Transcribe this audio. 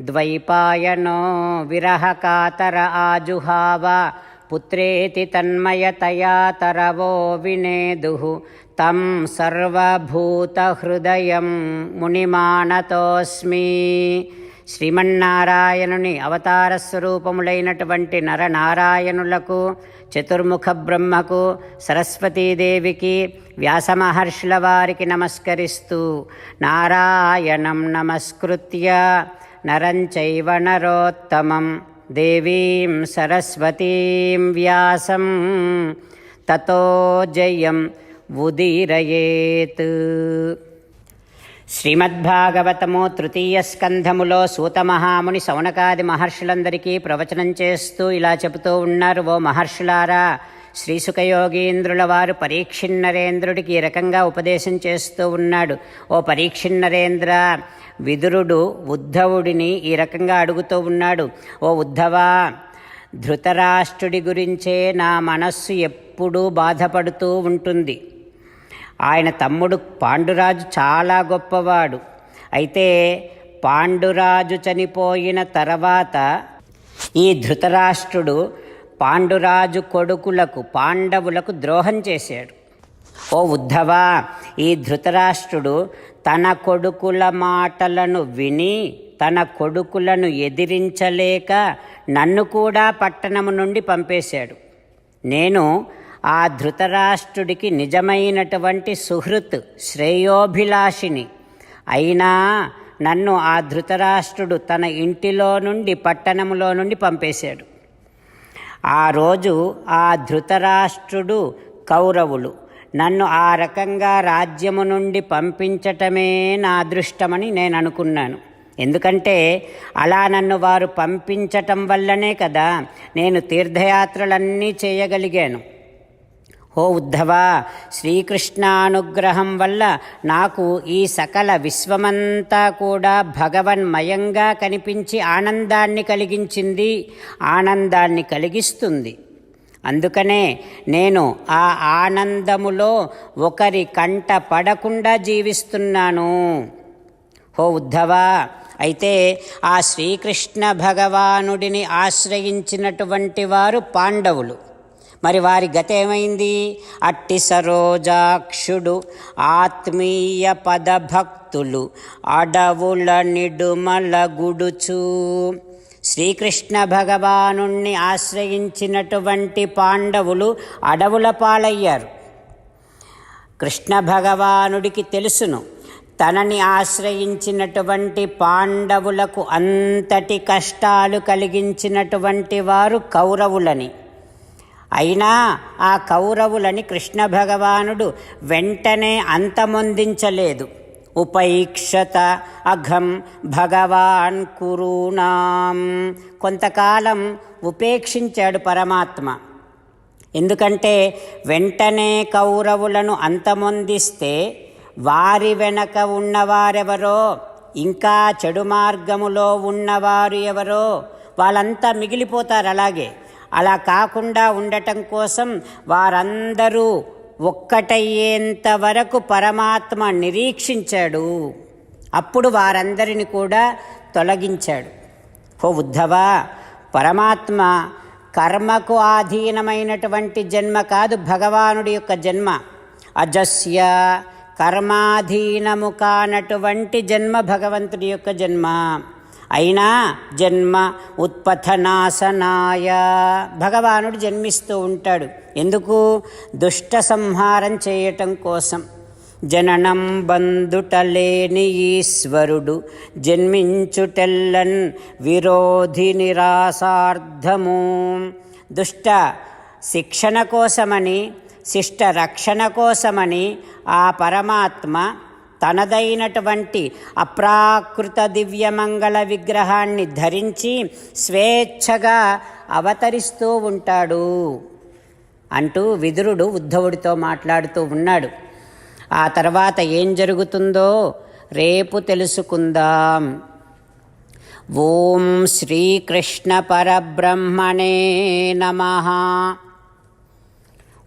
ద్వైపాయనో విరహకాతర ఆజుహావ పుత్రేతి తన్మయతయా తరవో వినేదు. తం సర్వభూతహృదయం మునిమానతోస్మి. శ్రీమన్నారాయణుని అవతార స్వరూపములైనటువంటి నరనారాయణులకు చతుర్ముఖ బ్రహ్మకు సరస్వతీదేవికి వ్యాసమహర్షుల వారికి నమస్కరిస్తూ నారాయణం నమస్కృత్య. నరం నరోత్తమం. దేవీం సరస్వతీం వ్యాసం. తతో ఉదీరయేత్. శ్రీమద్భాగవతము తృతీయ స్కంధములో సూతమహాముని సౌనకాది మహర్షులందరికీ ప్రవచనం చేస్తూ ఇలా చెబుతూ ఉన్నారు ఓ మహర్షులారా శ్రీసుఖయోగీంద్రుల వారు పరీక్షిన్నరేంద్రుడికి ఈ రకంగా ఉపదేశం చేస్తూ ఉన్నాడు. ఓ పరీక్షిన్నరేంద్ర విదురుడు ఉద్ధవుడిని ఈ రకంగా అడుగుతూ ఉన్నాడు. ఓ ఉద్ధవా ధృతరాష్ట్రుడి గురించే నా మనస్సు ఎప్పుడూ బాధపడుతూ ఉంటుంది. ఆయన తమ్ముడు పాండురాజు చాలా గొప్పవాడు. అయితే పాండురాజు చనిపోయిన తర్వాత ఈ ధృతరాష్ట్రుడు పాండురాజు కొడుకులకు పాండవులకు ద్రోహం చేశాడు. ఓ ఉద్ధవా ఈ ధృతరాష్ట్రుడు తన కొడుకుల మాటలను విని తన కొడుకులను ఎదిరించలేక నన్ను కూడా పట్టణము నుండి పంపేశాడు. నేను ఆ ధృతరాష్ట్రుడికి నిజమైనటువంటి సుహృత్ శ్రేయోభిలాషిని. అయినా నన్ను ఆ ధృతరాష్ట్రుడు తన ఇంటిలో నుండి పట్టణంలో నుండి పంపేశాడు. ఆ రోజు ఆ ధృతరాష్ట్రుడు కౌరవులు. నన్ను ఆ రకంగా రాజ్యము నుండి పంపించటమే నా అదృష్టమని నేను అనుకున్నాను. ఎందుకంటే అలా నన్ను వారు పంపించటం వల్లనే కదా నేను తీర్థయాత్రలన్నీ చేయగలిగాను. ఓ ఉద్ధవా శ్రీకృష్ణానుగ్రహం వల్ల నాకు ఈ సకల విశ్వమంతా కూడా భగవన్మయంగా కనిపించి ఆనందాన్ని కలిగించింది ఆనందాన్ని కలిగిస్తుంది. అందుకనే నేను ఆ ఆనందములో ఒకరి కంట పడకుండా జీవిస్తున్నాను. ఓ ఉద్ధవా అయితే ఆ శ్రీకృష్ణ భగవానుడిని ఆశ్రయించినటువంటి వారు పాండవులు. మరి వారి గత ఏమైంది అట్టి సరోజాక్షుడు ఆత్మీయ పదభక్తులు అడవుల నిడుమల గుడుచు. శ్రీకృష్ణ భగవానుణ్ణి ఆశ్రయించినటువంటి పాండవులు అడవుల పాలయ్యారు. కృష్ణ భగవానుడికి తెలుసును తనని ఆశ్రయించినటువంటి పాండవులకు అంతటి కష్టాలు కలిగించినటువంటి వారు కౌరవులని. అయినా ఆ కౌరవులని కృష్ణ భగవానుడు వెంటనే అంతమొందించలేదు. ఉపైక్షత అఘం భగవాన్ కురుణాం కొంతకాలం ఉపేక్షించాడు పరమాత్మ. ఎందుకంటే వెంటనే కౌరవులను అంతమొందిస్తే వారి వెనక ఉన్నవారెవరో ఇంకా చెడు మార్గములో ఉన్నవారు ఎవరో వాళ్ళంతా మిగిలిపోతారు అలాగే. అలా కాకుండా ఉండటం కోసం వారందరూ ఒక్కటయ్యేంత వరకు పరమాత్మ నిరీక్షించాడు. అప్పుడు వారందరిని కూడా తొలగించాడు. ఓ ఉద్ధవా పరమాత్మ కర్మకు ఆధీనమైనటువంటి జన్మ కాదు భగవానుడి యొక్క జన్మ. అజస్య కర్మాధీనము కానటువంటి జన్మ భగవంతుడి యొక్క జన్మ. అయినా జన్మ ఉత్పథనాశనాయ. భగవానుడు జన్మిస్తూ ఉంటాడు. ఎందుకు? దుష్ట సంహారం చేయటం కోసం. జననం బంధుటలేని ఈశ్వరుడు జన్మించుటెల్లన్ విరోధి నిరాసార్థము. దుష్ట శిక్షణ కోసమని శిష్ట రక్షణ కోసమని ఆ పరమాత్మ తనదైనటువంటి అప్రాకృత దివ్యమంగళ విగ్రహాన్ని ధరించి స్వేచ్ఛగా అవతరిస్తూ ఉంటాడు అంటూ విదురుడు ఉద్ధవుడితో మాట్లాడుతూ ఉన్నాడు. ఆ తర్వాత ఏం జరుగుతుందో రేపు తెలుసుకుందాం. ఓం శ్రీకృష్ణ పరబ్రహ్మణే నమ.